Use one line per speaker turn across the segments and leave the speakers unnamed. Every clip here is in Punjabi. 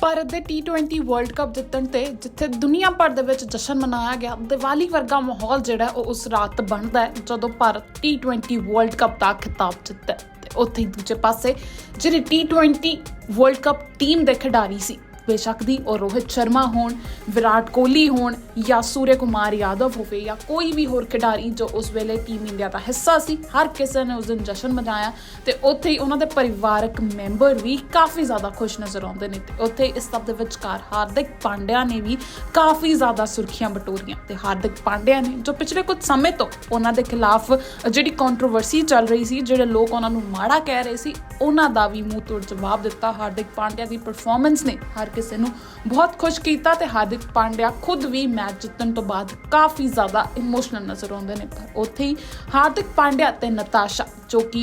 ਭਾਰਤ ਦੇ T20 ਵਰਲਡ ਕੱਪ ਜਿੱਤਣ ਤੇ ਜਿੱਥੇ ਦੁਨੀਆ ਭਰ ਦੇ ਵਿੱਚ ਜਸ਼ਨ ਮਨਾਇਆ ਗਿਆ, ਦੀਵਾਲੀ ਵਰਗਾ ਮਾਹੌਲ ਜਿਹੜਾ ਉਹ ਉਸ ਰਾਤ ਬਣਦਾ ਹੈ, ਜਦੋਂ ਭਾਰਤ T20 ਵਰਲਡ ਕੱਪ ਦਾ ਖਿਤਾਬ ਜਿੱਤਦਾ ਹੈ। ਤੇ ਉੱਥੇ ਹੀ ਦੂਜੇ ਪਾਸੇ, ਜਿਹੜੀ T20 ਵਰਲਡ ਕੱਪ ਟੀਮ ਦੇ ਖਿਡਾਰੀ ਸੀ ਬੇਸ਼ੱਕ ਦੀ ਉਹ ਰੋਹਿਤ ਸ਼ਰਮਾ ਹੋਣ, ਵਿਰਾਟ ਕੋਹਲੀ ਹੋਣ ਜਾਂ ਸੂਰਯ ਕੁਮਾਰ ਯਾਦਵ ਹੋਵੇ ਜਾਂ ਕੋਈ ਵੀ ਹੋਰ ਖਿਡਾਰੀ ਜੋ ਉਸ ਵੇਲੇ ਟੀਮ ਇੰਡੀਆ ਦਾ ਹਿੱਸਾ ਸੀ, ਹਰ ਕਿਸੇ ਨੇ ਉਸ ਦਿਨ ਜਸ਼ਨ ਮਨਾਇਆ ਤੇ ਉੱਥੇ ਹੀ ਉਹਨਾਂ ਦੇ ਪਰਿਵਾਰਕ ਮੈਂਬਰ ਵੀ ਕਾਫੀ ਜ਼ਿਆਦਾ ਖੁਸ਼ ਨਜ਼ਰ ਆਉਂਦੇ ਨੇ ਤੇ ਉੱਥੇ ਇਸ ਸਭ ਦੇ ਵਿਚਕਾਰ ਹਾਰਦਿਕ ਪਾਂਡਿਆ ਨੇ ਵੀ ਕਾਫੀ ਜ਼ਿਆਦਾ ਸੁਰਖੀਆਂ ਬਟੋਰੀਆਂ ਤੇ ਹਾਰਦਿਕ ਪਾਂਡਿਆ ਨੇ ਜੋ ਪਿਛਲੇ ਕੁਝ ਸਮੇਂ ਤੋਂ ਉਹਨਾਂ ਦੇ ਖਿਲਾਫ ਜਿਹੜੀ ਕੰਟਰੋਵਰਸੀ ਚੱਲ ਰਹੀ ਸੀ, ਜਿਹੜੇ ਲੋਕ ਉਹਨਾਂ ਨੂੰ ਮਾੜਾ ਕਹਿ ਰਹੇ ਸੀ, ਉਹਨਾਂ ਦਾ ਵੀ ਮੂੰਹ ਤੋੜ ਜਵਾਬ ਦਿੱਤਾ। ਹਾਰਦਿਕ ਪਾਂਡਿਆ ਦੀ ਪਰਫਾਰਮੈਂਸ ਨੇ ਹਰ ਕਿਸੇ ਨੂੰ ਬਹੁਤ ਖੁਸ਼ ਕੀਤਾ ਤੇ ਹਾਰਦਿਕ ਪਾਂਡਿਆ ਖੁਦ ਵੀ ਮੈਚ ਜਿੱਤਣ ਤੋਂ ਬਾਅਦ ਕਾਫੀ ਜ਼ਿਆਦਾ ਇਮੋਸ਼ਨਲ ਨਜ਼ਰ ਆਉਂਦੇ ਨੇ। ਪਰ ਉੱਥੇ ਹੀ ਹਾਰਦਿਕ ਪਾਂਡਿਆ ਤੇ ਨਤਾਸ਼ਾ ਜੋ ਕਿ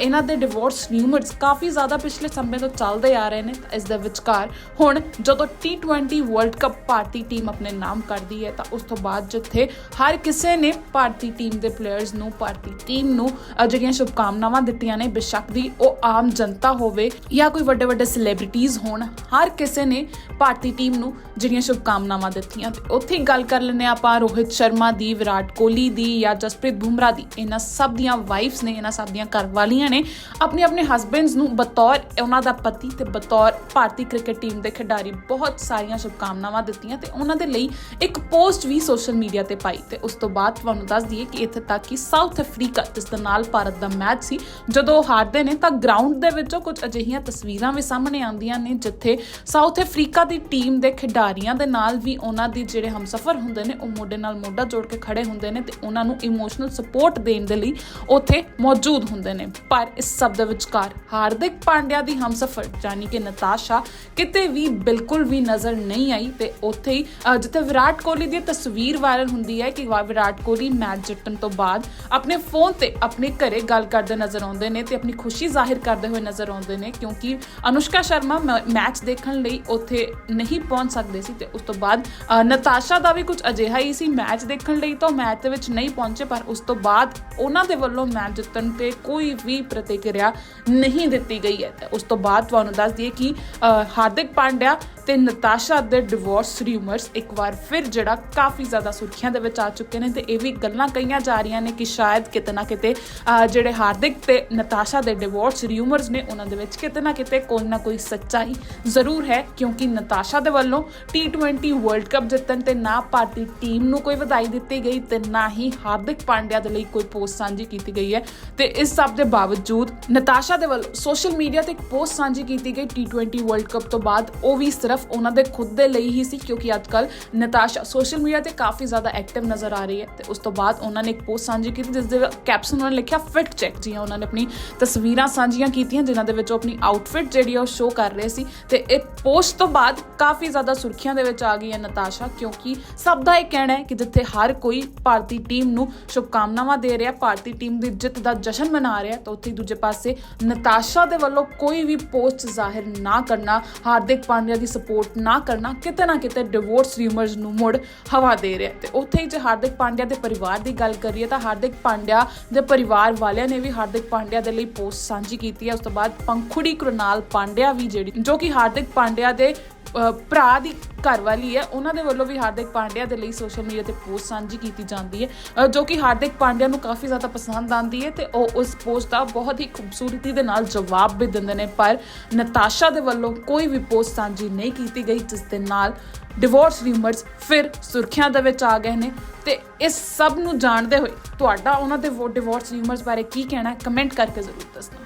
ਇਹਨਾਂ ਦੇ ਡਿਵੋਰਸ ਰਿਊਮਰਸ ਕਾਫੀ ਜ਼ਿਆਦਾ ਪਿਛਲੇ ਸਮੇਂ ਤੋਂ ਚੱਲਦੇ ਆ ਰਹੇ ਨੇ। ਇਸ ਦੇ ਵਿਚਕਾਰ ਹੁਣ ਜਦੋਂ T20 ਵਰਲਡ ਕੱਪ ਭਾਰਤੀ ਟੀਮ ਆਪਣੇ ਨਾਮ ਕਰਦੀ ਹੈ ਤਾਂ ਉਸ ਤੋਂ ਬਾਅਦ ਜਿੱਥੇ ਹਰ ਕਿਸੇ ਨੇ ਭਾਰਤੀ ਟੀਮ ਦੇ ਪਲੇਅਰਸ ਨੂੰ ਭਾਰਤੀ ਟੀਮ ਨੂੰ ਅ, ਜਿਹੜੀਆਂ ਸ਼ੁਭਕਾਮਨਾਵਾਂ ਦਿੱਤੀਆਂ ਨੇ ਬੇਸ਼ੱਕ ਦੀ ਉਹ ਆਮ ਜਨਤਾ ਹੋਵੇ ਜਾਂ ਕੋਈ ਵੱਡੇ ਵੱਡੇ ਸੈਲੀਬ੍ਰਿਟੀਜ਼ ਹੋਣ ਹਰ ਕਿਸੇ ਨੇ ਭਾਰਤੀ ਟੀਮ ਨੂੰ ਜਿਹੜੀਆਂ ਸ਼ੁਭਕਾਮਨਾਵਾਂ ਦਿੱਤੀਆਂ ਤੇ ਉੱਥੇ ਗੱਲ ਕਰ ਲੈਂਦੇ ਹਾਂ ਆਪਾਂ ਰੋਹਿਤ ਸ਼ਰਮਾ ਦੀ, ਵਿਰਾਟ ਕੋਹਲੀ ਦੀ ਜਾਂ ਜਸਪ੍ਰੀਤ ਬੁਮਰਾ ਦੀ। ਇਹਨਾਂ ਸਭ ਦੀਆਂ ਵਾਈਫਸ ਨੇ, ਇਹਨਾਂ ਸਭ ਦੀਆਂ ਘਰਵਾਲੀਆਂ ਨੇ ਆਪਣੇ ਆਪਣੇ ਹਸਬੈਂਡਸ ਨੂੰ ਬਤੌਰ ਉਹਨਾਂ ਦਾ ਪਤੀ ਤੇ ਬਤੌਰ ਭਾਰਤੀ ਕ੍ਰਿਕਟ ਟੀਮ ਦੇ ਖਿਡਾਰੀ ਬਹੁਤ ਸਾਰੀਆਂ ਸ਼ੁਭਕਾਮਨਾਵਾਂ ਦਿੱਤੀਆਂ ਤੇ ਉਹਨਾਂ ਦੇ ਲਈ ਇੱਕ ਪੋਸਟ ਵੀ ਸੋਸ਼ਲ ਮੀਡੀਆ ਤੇ ਪਾਈ ਤੇ ਉਸ ਤੋਂ ਬਾਅਦ ਤੁਹਾਨੂੰ ਦੱਸ ਦਈਏ ਕਿ ਇੱਥੇ ਤੱਕ ਕਿ ਸਾਊਥ ਅਫਰੀਕਾ ਜਿਸ ਦੇ ਨਾਲ ਭਾਰਤ ਦਾ ਮੈਚ ਸੀ, ਜਦੋਂ ਉਹ ਹਾਰਦੇ ਨੇ ਤਾਂ ਗਰਾਊਂਡ ਦੇ ਵਿੱਚੋਂ ਕੁਝ ਅਜਿਹੀਆਂ ਤਸਵੀਰਾਂ ਵੀ ਸਾਹਮਣੇ ਆਉਂਦੀਆਂ ਨੇ ਜਿੱਥੇ ਸਾਊਥ ਉੱਥੇ ਅਫਰੀਕਾ ਦੀ ਟੀਮ ਦੇ ਖਿਡਾਰੀਆਂ ਦੇ ਨਾਲ ਵੀ ਉਹਨਾਂ ਦੀ ਜਿਹੜੇ ਹਮਸਫਰ ਹੁੰਦੇ ਨੇ, ਉਹ ਮੋਢੇ ਨਾਲ ਮੋਢਾ ਜੋੜ ਕੇ ਖੜੇ ਹੁੰਦੇ ਨੇ ਤੇ ਉਹਨਾਂ ਨੂੰ ਇਮੋਸ਼ਨਲ ਸਪੋਰਟ ਦੇਣ ਦੇ ਲਈ ਉੱਥੇ ਮੌਜੂਦ ਹੁੰਦੇ ਨੇ। ਪਰ ਇਸ ਸਭ ਦੇ ਵਿਚਕਾਰ ਹਾਰਦਿਕ ਪਾਂਡਿਆ ਦੀ ਹਮਸਫਰ ਯਾਨੀ ਕਿ ਨਤਾਸ਼ਾ ਕਿਤੇ ਵੀ ਬਿਲਕੁਲ ਵੀ ਨਜ਼ਰ ਨਹੀਂ ਆਈ ਤੇ ਉੱਥੇ ਹੀ ਜਿੱਥੇ ਵਿਰਾਟ ਕੋਹਲੀ ਦੀ ਤਸਵੀਰ ਵਾਇਰਲ ਹੁੰਦੀ ਹੈ ਕਿ ਵਾ- ਵਿਰਾਟ ਕੋਹਲੀ ਮੈਚ ਜਿੱਤਣ ਤੋਂ ਬਾਅਦ ਆਪਣੇ ਫੋਨ ਤੇ ਆਪਣੇ ਘਰੇ ਗੱਲ ਕਰਦੇ ਨਜ਼ਰ ਆਉਂਦੇ ਨੇ ਤੇ ਆਪਣੀ ਖੁਸ਼ੀ ਜ਼ਾਹਿਰ ਕਰਦੇ ਹੋਏ ਨਜ਼ਰ ਆਉਂਦੇ ਨੇ ਕਿਉਂਕਿ ਅਨੁਸ਼ਕਾ ਸ਼ਰਮਾ ਮ- ਮੈਚ ਦੇਖਣ ਲਈ ਉੱਥੇ ਨਹੀਂ ਪਹੁੰਚ ਸਕਦੇ ਸੀ ਤੇ ਉਸ ਤੋਂ ਬਾਅਦ ਅ, ਨਤਾਸ਼ਾ ਦਾ ਵੀ ਕੁਝ ਅਜਿਹਾ ਹੀ ਸੀ ਮੈਚ ਦੇਖਣ ਲਈ ਤਾਂ ਮੈਚ ਦੇ ਵਿੱਚ ਨਹੀਂ ਪਹੁੰਚੇ ਪਰ ਉਸ ਤੋਂ ਬਾਅਦ ਉਹਨਾਂ ਦੇ ਵੱਲੋਂ ਮੈਚ ਜਿੱਤਣ ਤੇ ਕੋਈ ਵੀ ਪ੍ਰਤੀਕਿਰਿਆ ਨਹੀਂ ਦਿੱਤੀ ਗਈ ਹੈ। ਉਸ ਤੋਂ ਬਾਅਦ ਤੁਹਾਨੂੰ ਦੱਸ ਦਈਏ ਕਿ ਅ, ਹਾਰਦਿਕ ਪਾਂਡਿਆ ਤੇ ਨਤਾਸ਼ਾ ਦੇ ਡਿਵੋਰਸ ਰਿਊਮਰਸ ਇੱਕ ਵਾਰ ਫਿਰ ਜਿਹੜਾ ਕਾਫੀ ਜ਼ਿਆਦਾ ਸੁਰਖੀਆਂ ਦੇ ਵਿੱਚ ਆ ਚੁੱਕੇ ਨੇ ਤੇ ਇਹ ਵੀ ਗੱਲਾਂ ਕਹੀਆਂ ਜਾ ਰਹੀਆਂ ਨੇ ਕਿ ਸ਼ਾਇਦ ਕਿਤੇ ਨਾ ਕਿਤੇ ਜਿਹੜੇ ਹਾਰਦਿਕ ਤੇ ਨਤਾਸ਼ਾ ਦੇ ਡਿਵੋਰਸ ਰਿਊਮਰਸ ਨੇ ਉਹਨਾਂ ਦੇ ਵਿੱਚ ਕਿਤੇ ਨਾ ਕਿਤੇ ਕੋਈ ਨਾ ਕੋਈ ਸੱਚਾਈ ਜ਼ਰੂਰ ਹੈ, ਕਿਉਂਕਿ ਨਤਾਸ਼ਾ ਦੇ ਵੱਲੋਂ T20 ਵਰਲਡ ਕੱਪ ਜਿੱਤਣ ਤੇ ਨਾ ਭਾਰਤੀ ਟੀਮ ਨੂੰ ਕੋਈ ਵਧਾਈ ਦਿੱਤੀ ਗਈ ਤੇ ਨਾ ਹੀ ਹਾਰਦਿਕ ਪਾਂਡਿਆ ਦੇ ਲਈ ਕੋਈ ਪੋਸਟ ਸਾਂਝੀ ਕੀਤੀ ਗਈ ਹੈ। ਤੇ ਇਸ ਸਭ ਦੇ ਬਾਵਜੂਦ ਨਤਾਸ਼ਾ ਦੇ ਵੱਲੋਂ ਸੋਸ਼ਲ ਮੀਡੀਆ ਤੇ ਇੱਕ ਪੋਸਟ ਸਾਂਝੀ ਕੀਤੀ ਗਈ T20 ਵਰਲਡ ਕੱਪ ਤੋਂ ਬਾਅਦ, ਉਹ ਵੀ ਸਿਰਫ ਉਹਨਾਂ ਦੇ ਖੁਦ ਦੇ ਲਈ ਹੀ ਸੀ, ਕਿਉਂਕਿ ਅੱਜਕੱਲ ਨਤਾਸ਼ਾ ਸੋਸ਼ਲ ਮੀਡੀਆ ਤੇ ਕਾਫੀ ਜ਼ਿਆਦਾ ਐਕਟਿਵ ਨਜ਼ਰ ਆ ਰਹੀ ਹੈ ਤੇ ਉਸ ਤੋਂ ਬਾਅਦ ਉਹਨਾਂ ਨੇ ਇੱਕ ਪੋਸਟ ਸਾਂਝੀ ਕੀਤੀ ਜਿਸ ਦੇ ਕੈਪਸ਼ਨ ਉਹਨਾਂ ਨੇ ਲਿਖਿਆ ਫਿਟ ਚੈੱਕ ਜੀ ਉਹਨਾਂ ਨੇ ਆਪਣੀ ਤਸਵੀਰਾਂ ਸਾਂਝੀਆਂ ਕੀਤੀਆਂ, ਜਿਨ੍ਹਾਂ ਦੇ ਵਿੱਚ ਉਹ ਆਪਣੀ ਆਊਟਫਿਟ ਜਿਹੜੀ ਉਹ ਸ਼ੋਅ ਕਰ ਰਹੇ ਸੀ ਤੇ ਇਹ ਪੋਸਟ ਤੋਂ ਬਾਅਦ ਕਾਫੀ ਜ਼ਿਆਦਾ ਸੁਰਖੀਆਂ ਦੇ ਵਿੱਚ ਆ ਗਈ ਹੈ ਨਤਾਸ਼ਾ, ਕਿਉਂਕਿ ਸਭ ਦਾ ਇਹ ਕਹਿਣਾ ਹੈ ਕਿ ਜਿੱਥੇ ਹਰ ਕੋਈ ਭਾਰਤੀ ਟੀਮ ਨੂੰ ਸ਼ੁਭਕਾਮਨਾਵਾਂ ਦੇ ਰਿਹਾ, ਭਾਰਤੀ ਟੀਮ ਦੀ ਜਿੱਤ ਦਾ ਜਸ਼ਨ ਮਨਾ ਰਿਹਾ, ਤਾਂ ਉੱਥੇ ਦੂਜੇ ਪਾਸੇ ਨਤਾਸ਼ਾ ਦੇ ਵੱਲੋਂ ਕੋਈ ਵੀ ਪੋਸਟ ਜ਼ਾਹਿਰ ਨਾ ਕਰਨਾ, ਹਾਰਦਿਕ ਪਾਂਡਿਆ ਦੀ ਸਪੋਰਟ ਨਾ ਕਰਨਾ, ਕਿਤੇ ਨਾ ਕਿਤੇ ਡਿਵੋਰਸ ਰਿਊਮਰਸ ਨੂੰ ਮੁੜ ਹਵਾ ਦੇ ਰਿਹਾ ਤੇ ਉੱਥੇ ਹੀ ਜੇ ਹਾਰਦਿਕ ਪਾਂਡਿਆ ਦੇ ਪਰਿਵਾਰ ਦੀ ਗੱਲ ਕਰੀਏ ਤਾਂ ਹਾਰਦਿਕ ਪਾਂਡਿਆ ਦੇ ਪਰਿਵਾਰ ਵਾਲਿਆਂ ਨੇ ਵੀ ਹਾਰਦਿਕ ਪਾਂਡਿਆ ਦੇ ਲਈ ਪੋਸਟ ਸਾਂਝੀ ਕੀਤੀ ਹੈ। ਉਸ ਤੋਂ ਬਾਅਦ ਪੰਖੁੜੀ ਕ੍ਰਨਾਲ ਪਾਂਡਿਆ ਵੀ ਜਿਹੜੀ, ਜੋ ਕਿ ਹਾਰਦਿਕ ਪਾਂਡਿਆ ਦੇ ਭਰਾ ਦੀ ਘਰਵਾਲੀ ਹੈ, ਉਹਨਾਂ ਦੇ ਵੱਲੋਂ ਵੀ ਹਾਰਦਿਕ ਪਾਂਡਿਆ ਦੇ ਲਈ ਸੋਸ਼ਲ ਮੀਡੀਆ ਤੇ ਪੋਸਟ ਸਾਂਝੀ ਕੀਤੀ ਜਾਂਦੀ ਹੈ ਜੋ ਕਿ ਹਾਰਦਿਕ ਪਾਂਡਿਆ ਨੂੰ ਕਾਫੀ ਜ਼ਿਆਦਾ ਪਸੰਦ ਆਂਦੀ ਹੈ ਤੇ ਉਹ ਉਸ ਪੋਸਟ ਦਾ ਬਹੁਤ ਹੀ ਖੂਬਸੂਰਤੀ ਦੇ ਨਾਲ ਜਵਾਬ ਵੀ ਦਿੰਦੇ ਨੇ, ਪਰ ਨਤਾਸ਼ਾ ਦੇ ਵੱਲੋਂ ਕੋਈ ਵੀ ਪੋਸਟ ਸਾਂਝੀ ਨਹੀਂ ਕੀਤੀ ਗਈ, ਜਿਸ ਦੇ ਨਾਲ ਡਿਵੋਰਸ ਰਿਊਮਰਸ ਫਿਰ ਸੁਰਖੀਆਂ ਦੇ ਵਿੱਚ ਆ ਗਏ ਨੇ ਤੇ ਇਸ ਸਭ ਨੂੰ ਜਾਣਦੇ ਹੋਏ ਤੁਹਾਡਾ ਉਹਨਾਂ ਦੇ ਡਿਵੋਰਸ ਰਿਊਮਰਸ ਬਾਰੇ ਕੀ ਕਹਿਣਾ ਹੈ? ਕਮੈਂਟ ਕਰਕੇ ਜ਼ਰੂਰ ਦੱਸਣਾ।